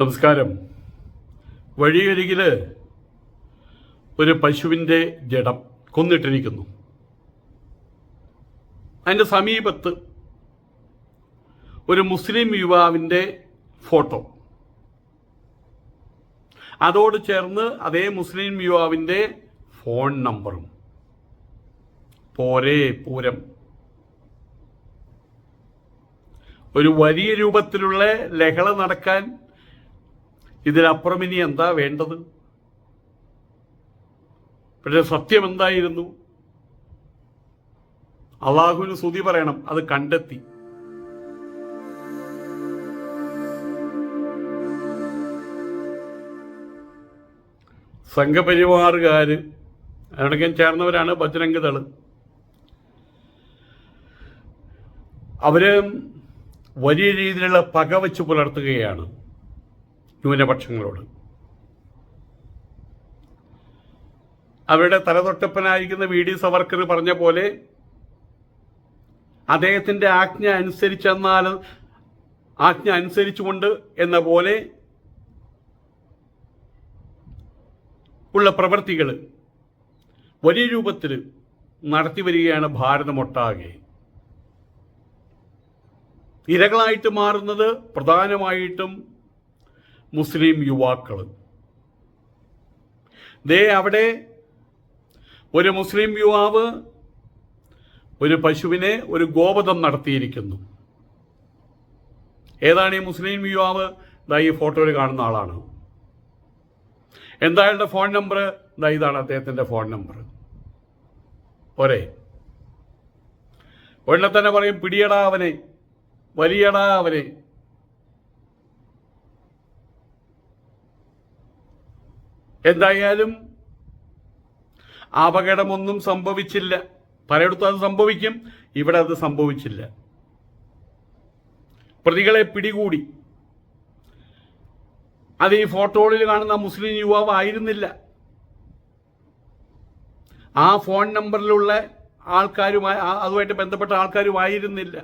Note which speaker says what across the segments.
Speaker 1: നമസ്കാരം. വഴിയരികിൽ ഒരു പശുവിന്റെ ജഡം കൊന്നിട്ടിരിക്കുന്നു. അതിന്റെ സമീപത്ത് ഒരു മുസ്ലിം യുവാവിന്റെ ഫോട്ടോ. അതോട് ചേർന്ന് അതേ മുസ്ലിം യുവാവിന്റെ ഫോൺ നമ്പറും. പോരേ പൂരം. ഒരു വലിയ രൂപത്തിലുള്ള ലഹള നടക്കാൻ ഇതിനപ്പുറം ഇനി എന്താ വേണ്ടത്? പക്ഷെ സത്യം എന്തായിരുന്നു? അള്ളാഹുവിന് സ്തുതി പറയണം അത് കണ്ടെത്തി. സംഘപരിവാറുകാര് അതിനോടൊക്കെ ചേർന്നവരാണ് ബജ്രംഗ് ദൾ അവർ വലിയ രീതിയിലുള്ള പക വെച്ച് പുലർത്തുകയാണ്. ന്യൂനപക്ഷങ്ങളോട്. അവരുടെ തലതൊട്ടപ്പനായിരിക്കുന്ന വി ഡി സവർക്കർ പറഞ്ഞ പോലെ അദ്ദേഹത്തിന്റെ ആജ്ഞ അനുസരിച്ചെന്നാൽ ആജ്ഞ അനുസരിച്ചുകൊണ്ട് എന്ന പോലെ ഉള്ള പ്രവൃത്തികൾ വലിയ രൂപത്തിൽ നടത്തി വരികയാണ് ഭാരതമൊട്ടാകെ ഇരകളായിട്ട് മാറുന്നത് പ്രധാനമായിട്ടും മുസ്ലിം യുവാക്കൾ ദേ അവിടെ ഒരു മുസ്ലിം യുവാവ് ഒരു പശുവിനെ ഒരു ഗോപതം നടത്തിയിരിക്കുന്നു. ഏതാണ് ഈ മുസ്ലിം യുവാവ്? ദാ ഈ ഫോട്ടോയിൽ കാണുന്ന ആളാണ്. എന്താ അയാളുടെ ഫോൺ നമ്പർ? ദാ ഇതാണ് അദ്ദേഹത്തിന്റെ ഫോൺ നമ്പർ. പോരെ. ഉടനെ തന്നെ പറയും പിടിയടാ അവനെ വലിയടാ അവനെ. എന്തായാലും അപകടമൊന്നും സംഭവിച്ചില്ല. പലയിടത്തും അത് സംഭവിക്കും. ഇവിടെ അത് സംഭവിച്ചില്ല. പ്രതികളെ പിടികൂടി. അത് ഈ ഫോട്ടോയിൽ കാണുന്ന മുസ്ലിം യുവാവ് ആയിരുന്നില്ല ആ ഫോൺ നമ്പറിലുള്ള ആൾക്കാരുമായി അതുമായിട്ട് ബന്ധപ്പെട്ട ആൾക്കാരുമായിരുന്നില്ല.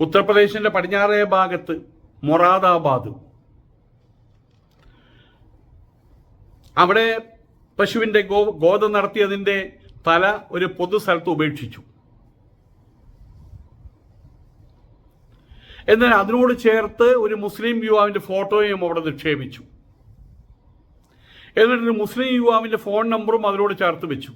Speaker 1: ഉത്തർപ്രദേശിന്റെ പടിഞ്ഞാറേ ഭാഗത്ത് മൊറാദാബാദ്. അവിടെ പശുവിന്റെ ഗോ ഗോത നടത്തിയതിന്റെ തല ഒരു പൊതു സ്ഥലത്ത് ഉപേക്ഷിച്ചു. എന്നാൽ അതിനോട് ചേർത്ത് ഒരു മുസ്ലിം യുവാവിന്റെ ഫോട്ടോയും അവിടെ നിക്ഷേപിച്ചു. എന്നിട്ട് മുസ്ലിം യുവാവിന്റെ ഫോൺ നമ്പറും അതിനോട് ചേർത്ത് വെച്ചു.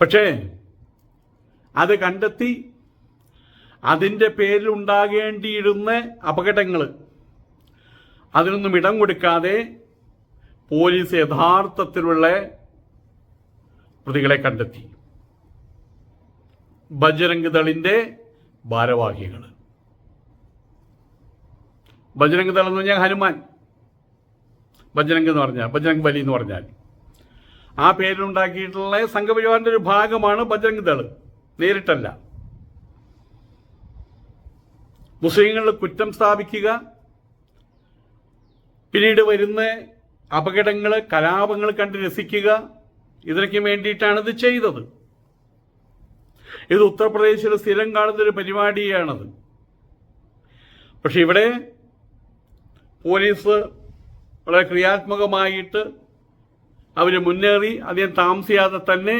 Speaker 1: പക്ഷേ അത് കണ്ടെത്തി അതിന്റെ പേരിൽ ഉണ്ടാകേണ്ടിയിരുന്ന അപകടങ്ങൾ അതിനൊന്നും ഇടം കൊടുക്കാതെ പോലീസ് യഥാർത്ഥത്തിലുള്ള പ്രതികളെ കണ്ടെത്തി. ബജരംഗ് ദളിന്റെ ഭാരവാഹികൾ ബജരംഗ് ദൾ എന്ന് പറഞ്ഞാൽ ഹനുമാൻ. ബജരംഗ് എന്ന് പറഞ്ഞാൽ ബജരംഗ് ബലി എന്ന് പറഞ്ഞാൽ. ആ പേരിലുണ്ടാക്കിയിട്ടുള്ള സംഘപരിവാറിന്റെ ഒരു ഭാഗമാണ് ബജരംഗ് ദൾ. നേരിട്ടല്ല. മുസ്ലിങ്ങളിൽ കുറ്റം സ്ഥാപിക്കുക പിന്നീട് വരുന്ന അപകടങ്ങൾ കലാപങ്ങൾ കണ്ട് രസിക്കുക ഇതിനൊക്കെ വേണ്ടിയിട്ടാണ് ഇത് ചെയ്തത്. ഇത് ഉത്തർപ്രദേശിൽ സ്ഥിരം കാണുന്ന ഒരു പരിപാടിയാണത്. പക്ഷെ ഇവിടെ പോലീസ് വളരെ ക്രിയാത്മകമായിട്ട് അവർ മുന്നേറി അധികം താമസിയാതെ തന്നെ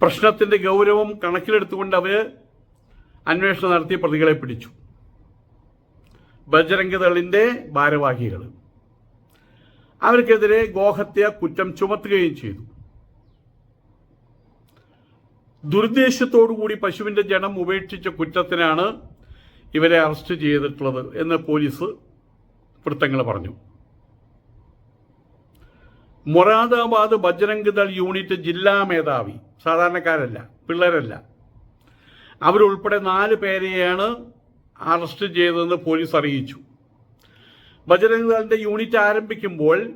Speaker 1: പ്രശ്നത്തിന്റെ ഗൗരവം കണക്കിലെടുത്തുകൊണ്ട് അവർ അന്വേഷണം നടത്തി പ്രതികളെ പിടിച്ചു. ബജരംഗദളിന്റെ ഭാരവാഹികൾ അവർക്കെതിരെ ഗോഹത്യ കുറ്റം ചുമത്തുകയും ചെയ്തു. ദുരുദ്ദേശത്തോടുകൂടി പശുവിന്റെ ജനം ഉപേക്ഷിച്ച കുറ്റത്തിനാണ് ഇവരെ അറസ്റ്റ് ചെയ്തിട്ടുള്ളത് എന്ന് പോലീസ് വൃത്തങ്ങൾ പറഞ്ഞു. മൊറാദാബാദ് ബജ്രംഗ് ദൾ യൂണിറ്റ് ജില്ലാ മേധാവി സാധാരണക്കാരല്ല പിള്ളേരല്ല. അവരുൾപ്പെടെ നാല് പേരെയാണ് അറസ്റ്റ് ചെയ്തതെന്ന് പോലീസ് അറിയിച്ചു. ബജ്രംഗ് ദളിന്റെ യൂണിറ്റ് ആരംഭിക്കുമ്പോൾ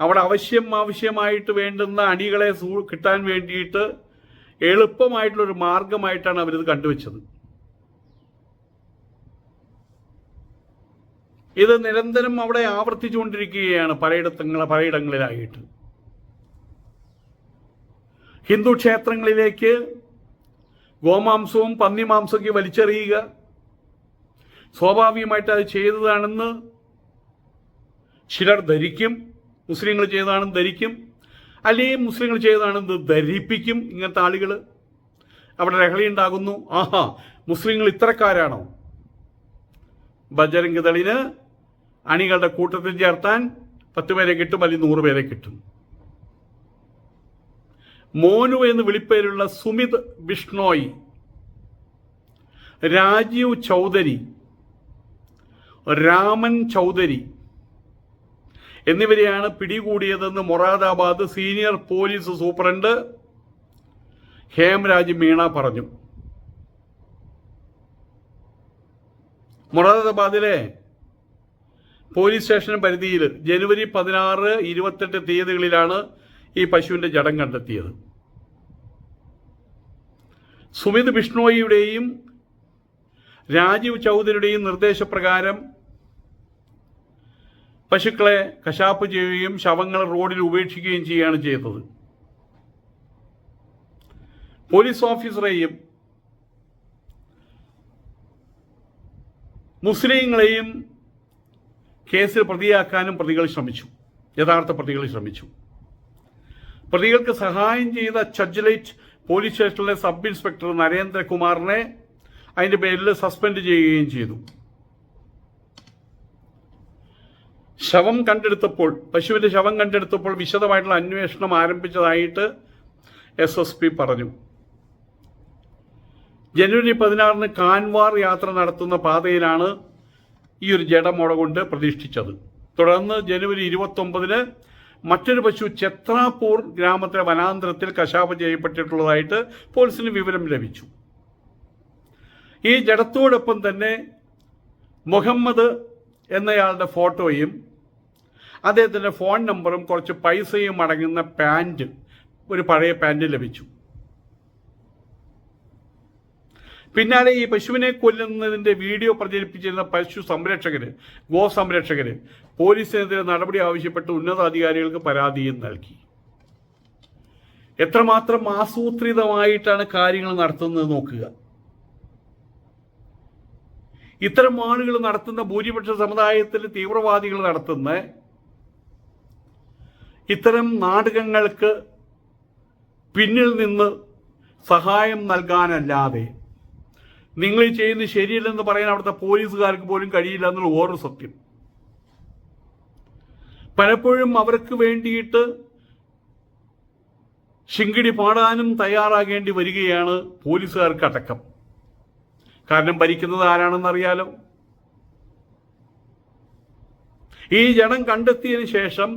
Speaker 1: അവിടെ അവശ്യം ആവശ്യമായിട്ട് വേണ്ടുന്ന അണികളെ കിട്ടാൻ വേണ്ടിയിട്ട് എളുപ്പമായിട്ടുള്ളൊരു മാർഗമായിട്ടാണ് അവരിത് കണ്ടുവച്ചത്. ഇത് നിരന്തരം അവിടെ ആവർത്തിച്ചുകൊണ്ടിരിക്കുകയാണ് പലയിടത്തങ്ങളെ പലയിടങ്ങളിലായിട്ട്. ഹിന്ദു ക്ഷേത്രങ്ങളിലേക്ക് ഗോമാംസവും പന്നിമാംസമൊക്കെ വലിച്ചെറിയുക. സ്വാഭാവികമായിട്ട് അത് ചെയ്തതാണെന്ന് ചിലർ ധരിക്കും. മുസ്ലിങ്ങൾ ചെയ്തതാണെന്ന് ധരിക്കും. അല്ലേ മുസ്ലിങ്ങൾ ചെയ്തതാണെന്ന് ധരിപ്പിക്കും ഇങ്ങനത്തെ ആളുകൾ അവിടെ ലഹളി ഉണ്ടാകുന്നു. ആഹാ മുസ്ലിങ്ങൾ ഇത്രക്കാരാണോ ബജരംഗ് ദളിന് അണികളുടെ കൂട്ടത്തിൽ ചേർത്താൻ പത്ത് പേരെ കിട്ടും അല്ലെങ്കിൽ നൂറ് പേരെ കിട്ടും. മോനു എന്ന് വിളിപ്പേരുള്ള സുമിത് ബിഷ്ണോയി രാജീവ് ചൗധരി രാമൻ ചൗധരി എന്നിവരെയാണ് പിടികൂടിയതെന്ന് Moradabad senior police superintendent Hemraj Meena പറഞ്ഞു. മൊറാദാബാദിലെ പോലീസ് സ്റ്റേഷൻ പരിധിയിൽ ജനുവരി പതിനാറ് ഇരുപത്തെട്ട് തീയതികളിലാണ് ഈ പശുവിന്റെ ജഡം കണ്ടെത്തിയത്. സുമിത് ബിഷ്ണോയിയുടെയും രാജീവ് ചൗധരിയുടെയും നിർദ്ദേശപ്രകാരം പശുക്കളെ കശാപ്പ് ചെയ്യുകയും ശവങ്ങൾ റോഡിൽ ഉപേക്ഷിക്കുകയും ചെയ്യുകയാണ് ചെയ്തത്. പോലീസ് ഓഫീസറെയും മുസ്ലിങ്ങളെയും കേസിൽ പ്രതിയാക്കാനും പ്രതികൾ ശ്രമിച്ചു. യഥാർത്ഥ പ്രതികൾ ശ്രമിച്ചു. പ്രതികൾക്ക് സഹായം ചെയ്ത ചജ്ലൈറ്റ് പോലീസ് സ്റ്റേഷനിലെ സബ് ഇൻസ്പെക്ടർ നരേന്ദ്രകുമാറിനെ അതിന്റെ പേരിൽ സസ്പെൻഡ് ചെയ്യുകയും ചെയ്തു. ശവം കണ്ടെടുത്തപ്പോൾ പശുവിന്റെ ശവം കണ്ടെടുത്തപ്പോൾ വിശദമായിട്ടുള്ള അന്വേഷണം ആരംഭിച്ചതായിട്ട് എസ് എസ് പി പറഞ്ഞു. ജനുവരി പതിനാറിന് കാൻവാർ യാത്ര നടത്തുന്ന പാതയിലാണ് ഈ ഒരു ജഡമോട കൊണ്ട് പ്രതിഷ്ഠിച്ചത് തുടർന്ന് ജനുവരി ഇരുപത്തൊമ്പതിന് മറ്റൊരു പശു ചെത്രാപൂർ ഗ്രാമത്തിലെ വനാന്തരത്തിൽ കശാപ്പ് ചെയ്യപ്പെട്ടിട്ടുള്ളതായിട്ട് പോലീസിന് വിവരം ലഭിച്ചു. ഈ ജഡത്തോടൊപ്പം തന്നെ മുഹമ്മദ് എന്നയാളുടെ ഫോട്ടോയും അദ്ദേഹത്തിന്റെ ഫോൺ നമ്പറും കുറച്ച് പൈസയും അടങ്ങുന്ന പാന്റ് ഒരു പഴയ പാന്റ് ലഭിച്ചു. പിന്നാലെ ഈ പശുവിനെ കൊല്ലുന്നതിന്റെ വീഡിയോ പ്രചരിപ്പിച്ചിരുന്ന പശു സംരക്ഷകര് ഗോ സംരക്ഷകര് പോലീസിനെതിരെ നടപടി ആവശ്യപ്പെട്ട് ഉന്നതാധികാരികൾക്ക് പരാതിയും നൽകി. എത്രമാത്രം ആസൂത്രിതമായിട്ടാണ് കാര്യങ്ങൾ നടത്തുന്നത് നോക്കുക. ഇത്തരം ആളുകൾ നടത്തുന്ന ഭൂരിപക്ഷ സമുദായത്തിൽ തീവ്രവാദികൾ നടത്തുന്ന ഇത്തരം നാടകങ്ങൾക്ക് പിന്നിൽ നിന്ന് സഹായം നൽകാനല്ലാതെ നിങ്ങൾ ഈ ചെയ്യുന്നത് ശരിയല്ലെന്ന് പറയാൻ അവിടുത്തെ പോലീസുകാർക്ക് പോലും കഴിയില്ല എന്നുള്ള ഓരോ സത്യം. പലപ്പോഴും അവർക്ക് വേണ്ടിയിട്ട് ശിങ്കിടി പാടാനും തയ്യാറാകേണ്ടി വരികയാണ് പോലീസുകാർക്ക് അടക്കം. കാരണം ഭരിക്കുന്നത് ആരാണെന്ന് അറിയാലോ ഈ ജഡം കണ്ടെത്തിയതിന് ശേഷം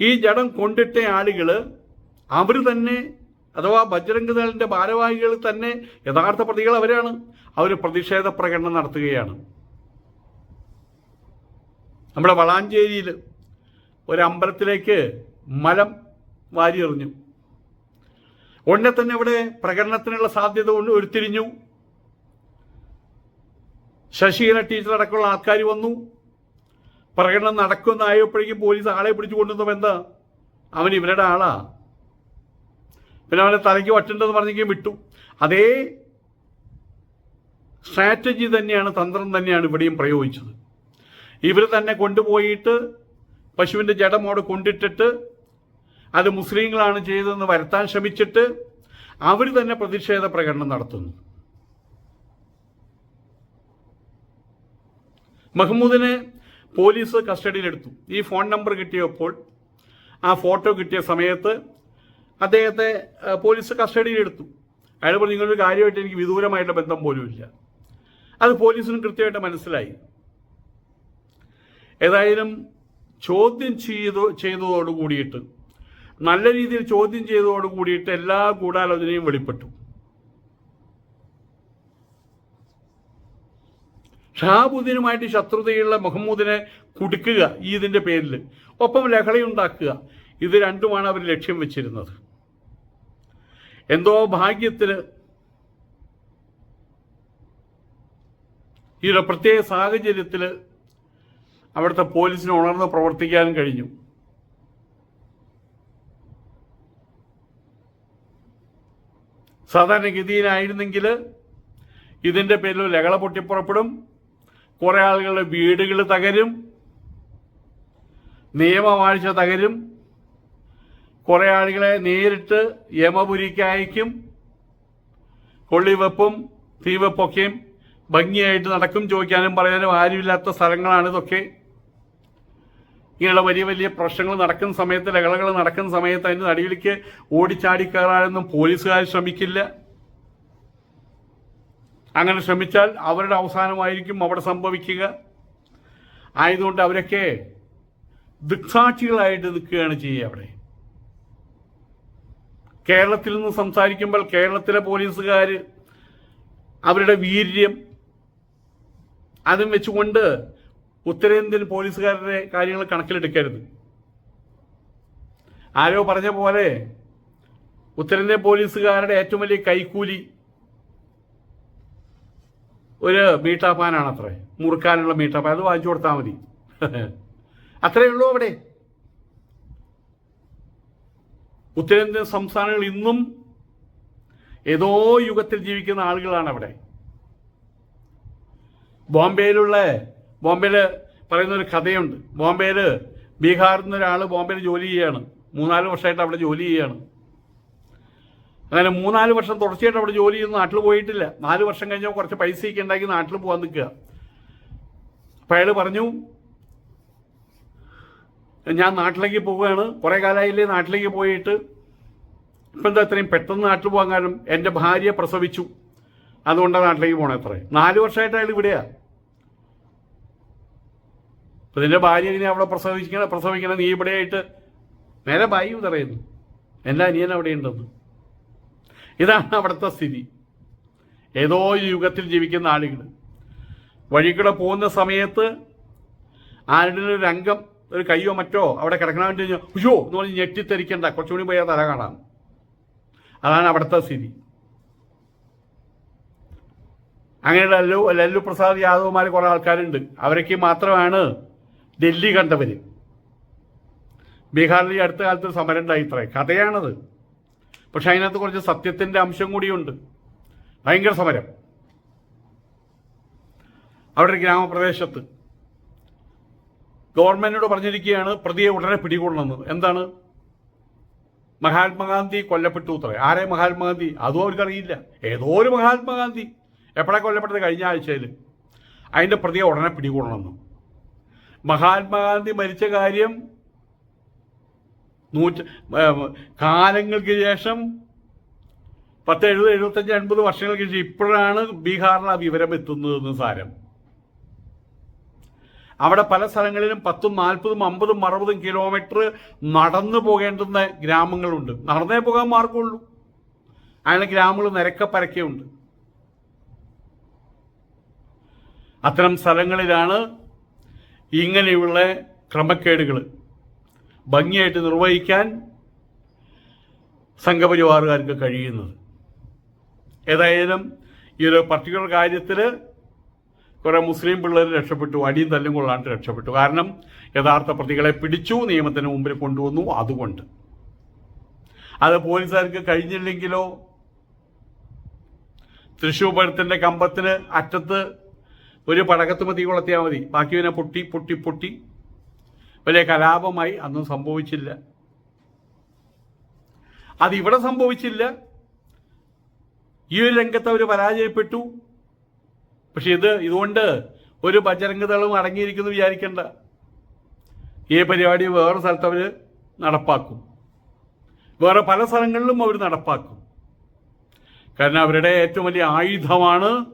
Speaker 1: ഈ ജഡം കൊണ്ടിട്ട ആളുകൾ അവർ തന്നെ അഥവാ ബജ്രംഗ് ദളിന്റെ ഭാരവാഹികൾ തന്നെ യഥാർത്ഥ പ്രതികൾ അവരാണ്. അവർ പ്രതിഷേധ പ്രകടനം നടത്തുകയാണ്. നമ്മുടെ വളാഞ്ചേരിയിൽ ഒരു അമ്പലത്തിലേക്ക് മലം വാരിയെറിഞ്ഞു. ഉടനെ തന്നെ അവിടെ പ്രകടനത്തിനുള്ള സാധ്യത കൊണ്ട് ഉരുത്തിരിഞ്ഞു. ശശീല ടീച്ചർ അടക്കമുള്ള ആൾക്കാർ വന്നു. പ്രകടനം നടക്കുമെന്നായപ്പോഴേക്കും പോലീസ് ആളെ പിടിച്ചു കൊണ്ടുവന്നപ്പോൾ എന്താ അവൻ ഇവരുടെ ആളാ. പിന്നെ അവനെ തലയ്ക്ക് വട്ടുണ്ടെന്ന് പറഞ്ഞെങ്കിൽ വിട്ടു. അതേ സ്ട്രാറ്റജി തന്നെയാണ് തന്ത്രം തന്നെയാണ് ഇവിടെയും പ്രയോഗിച്ചത്. ഇവർ തന്നെ കൊണ്ടുപോയിട്ട് പശുവിന്റെ ജഡമോട് കൊണ്ടിട്ടിട്ട് അത് മുസ്ലിങ്ങളാണ് ചെയ്തതെന്ന് വരുത്താൻ ശ്രമിച്ചിട്ട് അവർ തന്നെ പ്രതിഷേധ പ്രകടനം നടത്തുന്നു. മഹ്മൂദിനെ പോലീസ് കസ്റ്റഡിയിലെടുത്തു. ഈ ഫോൺ നമ്പർ കിട്ടിയപ്പോൾ ആ ഫോട്ടോ കിട്ടിയ സമയത്ത് അദ്ദേഹത്തെ പോലീസ് കസ്റ്റഡിയിലെടുത്തു അയാൾ പറഞ്ഞു നിങ്ങളൊരു കാര്യമായിട്ട് എനിക്ക് വിദൂരമായിട്ട് ബന്ധം പോലുമില്ല അത് പോലീസിനും കൃത്യമായിട്ട് മനസ്സിലായി. ഏതായാലും ചോദ്യം ചെയ്തു ചെയ്തതോട് കൂടിയിട്ട് നല്ല രീതിയിൽ ചോദ്യം ചെയ്തതോട് കൂടിയിട്ട് എല്ലാ ഗൂഢാലോചനയും വെളിപ്പെട്ടു. ഷഹാബുദ്ദീനുമായിട്ട് ശത്രുതയുള്ള മുഹമ്മൂദിനെ കുടുക്കുക ഈ ഇതിന്റെ പേരിൽ ഒപ്പം ലഹളയുണ്ടാക്കുക ഇത് രണ്ടുമാണ് അവർ ലക്ഷ്യം വെച്ചിരുന്നത്. എന്തോ ഭാഗ്യത്തിന് ഈ ഒരു പ്രത്യേക സാഹചര്യത്തിൽ അവിടുത്തെ പോലീസിന് ഉണർന്ന് പ്രവർത്തിക്കാനും കഴിഞ്ഞു. സാധാരണഗതിയിലായിരുന്നെങ്കിൽ ഇതിന്റെ പേരിൽ ലഹള പൊട്ടിപ്പുറപ്പെടും. കുറേ ആളുകളുടെ വീടുകൾ തകരും. നിയമവാഴ്ച തകരും. കുറേ ആളുകളെ നേരിട്ട് യമപുരിക്ക് അയക്കും കൊള്ളിവെപ്പും തീവെപ്പൊക്കെയും ഭംഗിയായിട്ട് നടക്കും ചോദിക്കാനും പറയാനും ആരുമില്ലാത്ത സ്ഥലങ്ങളാണ് ഇതൊക്കെ. ഇങ്ങനെയുള്ള വലിയ വലിയ പ്രശ്നങ്ങൾ നടക്കുന്ന സമയത്ത് ലഹളകൾ നടക്കുന്ന സമയത്ത് അതിന്റെ നടിയിലേക്ക് ഓടിച്ചാടി കയറാനൊന്നും പോലീസുകാർ ശ്രമിക്കില്ല. അങ്ങനെ ശ്രമിച്ചാൽ അവരുടെ അവസാനമായിരിക്കും അവിടെ സംഭവിക്കുക. ആയതുകൊണ്ട് അവരൊക്കെ ദൃക്സാക്ഷികളായിട്ട് നിൽക്കുകയാണ് ചെയ്യുക അവിടെ. കേരളത്തിൽ നിന്ന് സംസാരിക്കുമ്പോൾ കേരളത്തിലെ പോലീസുകാർ അവരുടെ വീര്യം അതും വെച്ചുകൊണ്ട് ഉത്തരേന്ത്യൻ പോലീസുകാരുടെ കാര്യങ്ങൾ കണക്കിലെടുക്കരുത്. ആരോ പറഞ്ഞ പോലെ ഉത്തരേന്ത്യൻ പോലീസുകാരുടെ ഏറ്റവും വലിയ കൈക്കൂലി ഒരു മീട്ടാപ്പാനാണ് അത്രേ മുറുക്കാനുള്ള മീട്ടാപ്പാൻ. അത് വാങ്ങിച്ചു കൊടുത്താൽ മതി. അത്രയേ ഉള്ളൂ അവിടെ. ഉത്തരേന്ത്യൻ സംസ്ഥാനങ്ങൾ ഇന്നും ഏതോ യുഗത്തിൽ ജീവിക്കുന്ന ആളുകളാണ് അവിടെ ബോംബെയിലുള്ള ബോംബെയിൽ പറയുന്ന ഒരു കഥയുണ്ട്. ബോംബെയിൽ ബീഹാറിൽ നിന്ന് ഒരാൾ ബോംബെയിൽ ജോലി ചെയ്യാണ്. മൂന്നാൽ വർഷമായിട്ട് അവിടെ ജോലി ചെയ്യാണ്. അങ്ങനെ മൂന്നാൽ വർഷം തുടർച്ചയായിട്ട് അവിടെ ജോലി ചെയ്യുന്ന നാട്ടിൽ പോയിട്ടില്ല. നാല് വർഷം കഴിഞ്ഞാൽ കുറച്ച് പൈസയൊക്കെ ഉണ്ടാക്കി നാട്ടിൽ പോകാൻ നിൽക്കുക. അപ്പം അയാൾ പറഞ്ഞു ഞാൻ നാട്ടിലേക്ക് പോവുകയാണ്. കുറേ കാലമായില്ലേ നാട്ടിലേക്ക് പോയിട്ട്. ഇപ്പം എന്താ ഇത്രയും പെട്ടെന്ന് നാട്ടിൽ പോകാൻ കാരണം? എന്റെ ഭാര്യ പ്രസവിച്ചു. അതുകൊണ്ടാണ് നാട്ടിലേക്ക് പോകണം അത്രേ. നാല് വർഷമായിട്ട് അയാൾ ഇവിടെയാ. അപ്പം നിന്റെ ഭാര്യ ഇനി അവിടെ പ്രസവിക്കണം പ്രസവിക്കണം നീ ഇവിടെയായിട്ട് നേരെ ഭായി പറയുന്നു എന്റെ അനിയൻ അവിടെ ഉണ്ടെന്ന്. ഇതാണ് അവിടുത്തെ സ്ഥിതി. ഏതോ യുഗത്തിൽ ജീവിക്കുന്ന ആളുകൾ. വഴിക്കൂടെ പോകുന്ന സമയത്ത് ആരുടെ രംഗം ഒരു കയ്യോ മറ്റോ അവിടെ കിടക്കണമെന്ന് വെച്ച് കഴിഞ്ഞാൽ അയ്യോ എന്ന് പറഞ്ഞ് ഞെട്ടിത്തെരിക്കണ്ട കുറച്ചുകൂടി പോയാൽ തല കാണാം. അതാണ് അവിടുത്തെ സ്ഥിതി. അങ്ങനെ ലല്ലു ലല്ലു പ്രസാദ് യാദവ്മാർ കുറേ ആൾക്കാരുണ്ട്. അവരൊക്കെ മാത്രമാണ് ഡൽഹി കണ്ടവർ ബീഹാറിൽ ഈ അടുത്ത കാലത്ത് സമരം ഉണ്ടായി ഇത്ര. കഥയാണത്. പക്ഷെ അതിനകത്ത് കുറച്ച് സത്യത്തിന്റെ അംശം കൂടിയുണ്ട്. ഭയങ്കര സമരം. അവിടെ ഗ്രാമപ്രദേശത്ത് ഗവൺമെന്റിനോട് പറഞ്ഞിരിക്കുകയാണ് പ്രതിയെ ഉടനെ പിടികൊള്ളണമെന്ന് എന്താണ്? മഹാത്മാഗാന്ധി കൊല്ലപ്പെട്ടു അത്രേ. ആരെ മഹാത്മാഗാന്ധി? അതും അവർക്കറിയില്ല. ഏതോ ഒരു മഹാത്മാഗാന്ധി. എപ്പോഴാണ് കൊല്ലപ്പെട്ടത്? കഴിഞ്ഞ ആഴ്ചയിൽ. അതിന്റെ പ്രതിയെ ഉടനെ പിടികൂടണമെന്നും. മഹാത്മാഗാന്ധി മരിച്ച കാര്യം നൂറ്റ കാലങ്ങൾക്ക് ശേഷം പത്ത് എഴുപത് എഴുപത്തഞ്ച് അൻപത് വർഷങ്ങൾക്ക് ശേഷം ഇപ്പോഴാണ് ബീഹാറിൽ ആ വിവരം എത്തുന്നതെന്ന് സാരം. അവിടെ പല സ്ഥലങ്ങളിലും പത്തും നാൽപ്പതും അമ്പതും അറുപതും കിലോമീറ്റർ നടന്നു പോകേണ്ടുന്ന ഗ്രാമങ്ങളുണ്ട്. നടന്നേ പോകാൻ മാർഗമുള്ളൂ. അങ്ങനെ ഗ്രാമങ്ങൾ നിരക്ക പരക്കെയുണ്ട്. അത്തരം സ്ഥലങ്ങളിലാണ് ഇങ്ങനെയുള്ള ക്രമക്കേടുകൾ ഭംഗിയായിട്ട് നിർവഹിക്കാൻ സംഘപരിവാറുകാർക്ക് കഴിയുന്നത്. ഏതായാലും ഈ ഒരു പർട്ടിക്കുലർ കാര്യത്തിൽ കുറേ മുസ്ലിം പിള്ളേർ രക്ഷപ്പെട്ടു അടിയും തല്ലും കൊള്ളാണ്ട് രക്ഷപ്പെട്ടു. കാരണം യഥാർത്ഥ പ്രതികളെ പിടിച്ചു നിയമത്തിന് മുമ്പിൽ കൊണ്ടുവന്നു. അതുകൊണ്ട്. അത് പോലീസുകാർക്ക് കഴിഞ്ഞില്ലെങ്കിലോ? തൃശ്ശൂർ പഴത്തിന്റെ കമ്പത്തിന് അറ്റത്ത് ഒരു പടകത്ത് മതി കൊളത്തിയാൽ മതി. ബാക്കി പിന്നെ പൊട്ടി പൊട്ടി പൊട്ടി. വലിയ കലാപമായി അന്നും സംഭവിച്ചില്ല. അതിവിടെ സംഭവിച്ചില്ല. ഈ ഒരു രംഗത്ത് അവർ പരാജയപ്പെട്ടു. പക്ഷെ ഇത് ഇതുകൊണ്ട് ഒരു ബജരംഗതളും അടങ്ങിയിരിക്കുന്നു വിചാരിക്കേണ്ട. ഈ പരിപാടി വേറെ സ്ഥലത്ത് അവർ നടപ്പാക്കും. വേറെ പല സ്ഥലങ്ങളിലും അവർ നടപ്പാക്കും. കാരണം അവരുടെ ഏറ്റവും വലിയ ആയുധമാണ്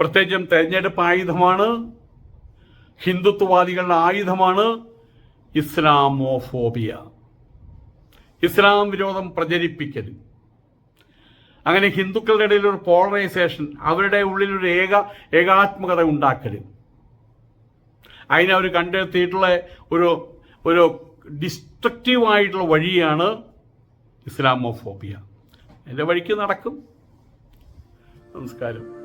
Speaker 1: പ്രത്യേകിച്ചും തെരഞ്ഞെടുപ്പ് ആയുധമാണ് ഹിന്ദുത്വവാദികളുടെ ആയുധമാണ് ഇസ്ലാമോഫോബിയ. ഇസ്ലാം വിരോധം പ്രചരിപ്പിക്കൽ അങ്ങനെ ഹിന്ദുക്കളുടെ ഇടയിൽ ഒരു പോളറൈസേഷൻ അവരുടെ ഉള്ളിൽ ഒരു ഏക ഏകാത്മകത ഉണ്ടാക്കൽ. അതിനവർ കണ്ടെത്തിയിട്ടുള്ള ഒരു ഒരു ഡിസ്ട്രക്റ്റീവായിട്ടുള്ള വഴിയാണ് ഇസ്ലാമോഫോബിയ. എന്റെ വഴിക്ക് നടക്കും. നമസ്കാരം.